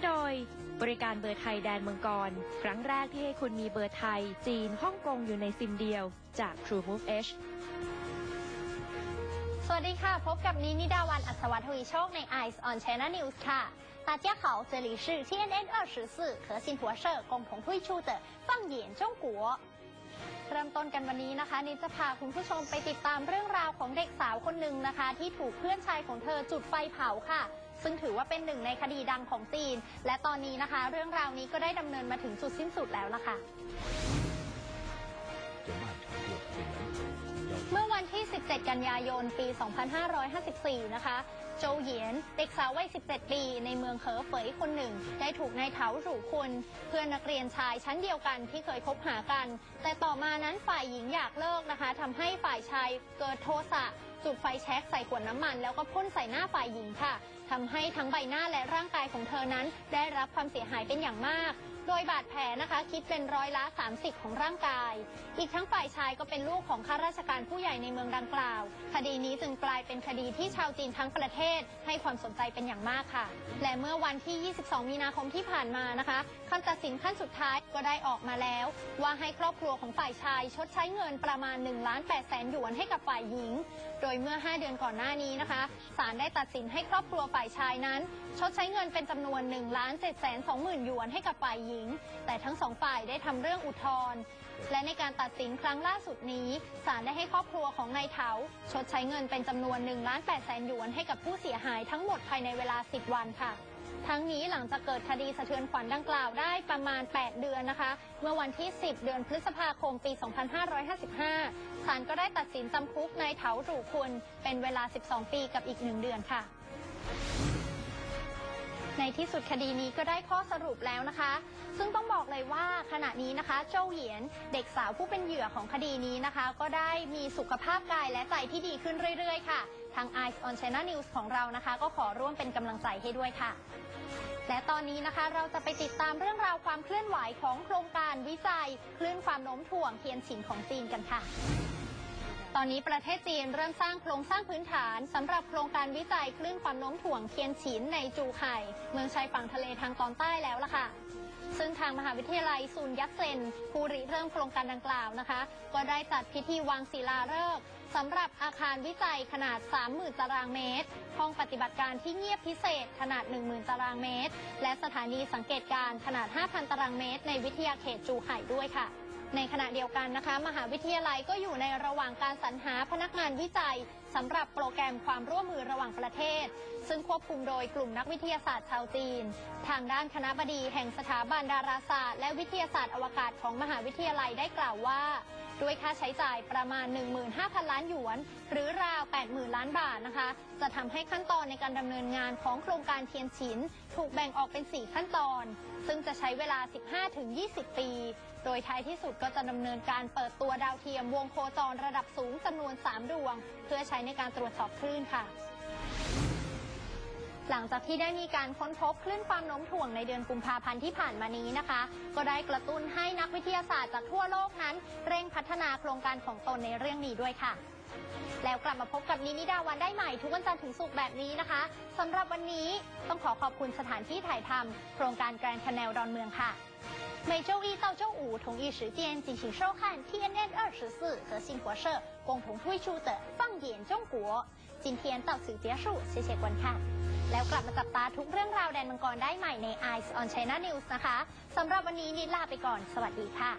โดย บริการเบอร์ไทยแดนเมืองกร ครั้งแรกที่ให้คุณมีเบอร์ไทย จีน ฮ่องกงอยู่ในซิมเดียว จาก True Move H สวัสดีค่ะ พบกับนินิดาวันอัศวทวีโชคใน Eyes on China News ค่ะ大家好，这里是 TNN 二十四和信佛社共同推出的放眼中国。เริ่มต้นกันวันนี้นะคะ นิดจะพาคุณผู้ชมไปติดตามเรื่องราวของเด็กสาวคนหนึ่งนะคะ ที่ถูกเพื่อนชายของเธอจุดไฟเผาค่ะ ซึ่งถือว่าเป็นหนึ่งในคดีดังของจีน และตอนนี้นะคะ เรื่องราวนี้ก็ได้ดำเนินมาถึงจุดสิ้นสุดแล้วล่ะค่ะ เมื่อวันที่ 17 กันยายน ปี 2554 นะคะ โจเหยียน เด็กสาววัย 17 ปี ในเมืองเหอเฟยคนหนึ่ง ได้ถูกนายเถาหรูคุณ เพื่อนนักเรียนชายชั้นเดียวกันที่เคยคบหากัน แต่ต่อมานั้นฝ่ายหญิงอยากเลิกนะคะทำให้ฝ่ายชายเกิดโทสะจุดไฟแช็กใส่ขวดน้ำมัน แล้วก็พ่นใส่หน้าฝ่ายหญิงค่ะทำให้ทั้งใบหน้าและร่างกายของเธอนั้น ได้รับความเสียหายเป็นอย่างมาก ดยบาดแผลนะคะ คิดเป็นร้อยละ 30 ของร่างกาย อีกทั้งฝ่ายชายก็เป็นลูกของข้าราชการผู้ใหญ่ในเมืองดังกล่าว คดีนี้จึงกลายเป็นคดีที่ชาวจีนทั้งประเทศให้ความสนใจเป็นอย่างมากค่ะ และเมื่อวันที่ 22 มีนาคมที่ผ่านมานะคะคำตัดสินขั้นสุดท้ายก็ได้ออกมาแล้ว ว่าให้ครอบครัวของฝ่ายชาย ชดใช้เงินประมาณ1ล้าน8แสนหยวนให้กับฝ่ายหญิง โดยเมื่อ 5 เดือนก่อนหน้านี้นะคะศาลได้ตัดสินให้ครอบครัวฝ่ายชายนั้น ชดใช้เงินเป็นจำนวน1ล้าน7แสน2หมื่นหยวนให้กับฝ่ายหญิงแต่ทั้งสองฝ่ายได้ทำเรื่องอุทธรณ์และในการตัดสินครั้งล่าสุดนี้ศาลได้ให้ครอบครัวของนายเถาชดใช้เงินเป็นจำนวน1ล้าน8แสนหยวนให้กับผู้เสียหายทั้งหมดภายในเวลา 10 วันค่ะทั้งนี้หลังจากเกิดคดีสะเทือนขวัญดังกล่าวได้ประมาณ 8 เดือนนะคะ เมื่อวันที่ 10 เดือนพฤษภาคมปี 2555 ศาลก็ได้ตัดสินจำคุกนายเถาหรูคุณ เป็นเวลา 12 ปีกับอีก 1 เดือนค่ะ ในที่สุดคดีนี้ก็ได้ข้อสรุปแล้วนะคะ ซึ่งต้องบอกเลยว่าขณะนี้นะคะโจวเหยียนเด็กสาวผู้เป็นเหยื่อของคดีนี้นะคะ ก็ได้มีสุขภาพกายและใจที่ดีขึ้นเรื่อย ๆ ค่ะ ทาง Eyes on China News ของเรานะคะ ก็ขอร่วมเป็นกำลังใจให้ด้วยค่ะ และตอนนี้นะคะเราจะไปติดตามเรื่องราวความเคลื่อนไหวของโครงการวิจัย คลื่นความโน้มถ่วงเทียนฉินของจีนกันค่ะตอนนี้ประเทศจีนเริ่มสร้างโครงสร้างพื้นฐานสำหรับโครงการวิจัยคลื่นความโน้มถ่วงเทียนฉินในจูไข่เมืองชายฝั่งทะเลทางตอนใต้แล้วล่ะค่ะ ซึ่งทางมหาวิทยาลัยซูนยักเซนผู้ริเริ่มโครงการดังกล่าวนะคะ ก็ได้จัดพิธีวางศิลาฤกษ์สำหรับอาคารวิจัยขนาด 30,000 ตารางเมตร ห้องปฏิบัติการที่เงียบพิเศษขนาด 10,000 ตารางเมตร และสถานีสังเกตการณ์ขนาด 5,000 ตารางเมตร ในวิทยาเขตจูไห่ด้วยค่ะ ในขณะเดียวกันนะคะ มหาวิทยาลัยก็อยู่ในระหว่างการสรรหาพนักงานวิจัยสำหรับโปรแกรมความร่วมมือระหว่างประเทศ ซึ่งควบคุมโดยกลุ่มนักวิทยาศาสตร์ชาวจีน ทางด้านคณะบดีแห่งสถาบันดาราศาสตร์ และวิทยาศาสตร์อวกาศของมหาวิทยาลัยได้กล่าวว่า ด้วยค่าใช้จ่ายประมาณ 15,000 ล้านหยวน หรือราว 80,000 ล้านบาทนะคะ จะทำให้ขั้นตอนในการดำเนินงานของโครงการเทียนฉิน ถูกแบ่งออกเป็น 4 ขั้นตอน ซึ่งจะใช้เวลา 15-20 ปี โดยท้ายที่สุดก็จะดำเนินการเปิดตัวดาวเทียมวงโคจรระดับสูงจำนวน 3 ดวง เพื่อใช้ในการตรวจสอบคลื่นค่ะหลังจากที่ได้มีการค้นพบคลื่นความโน้มถ่วงในเดือนกุมภาพันธ์ที่ผ่านมานี้นะคะ ก็ได้กระตุ้นให้นักวิทยาศาสตร์จากทั่วโลกนั้น เร่ง ฒนาโครงการของตนในเรื่องนี้ด้วยค่ะ แล้วกลับมาพบกับนินิดาวันได้ใหม่ทุกวันจันทร์ถึงศุกร์แบบนี้นะคะสำหรับวันนี้ต้องขอขอบคุณสถานที่ถ่ายทำโครงการแกรนด์คาแนลดอนเมืองค่ะ每周一到周五同一时间进行收看 TNN 二十四和信佛社共同推出的放眼中国今天到此结束谢谢观看 แล้วกลับมาจับตาทุกเรื่องราวแดนมังกรได้ใหม่ใน Eyes on China News นะคะสำหรับวันนี้นิดลาไปก่อน สวัสดีค่ะ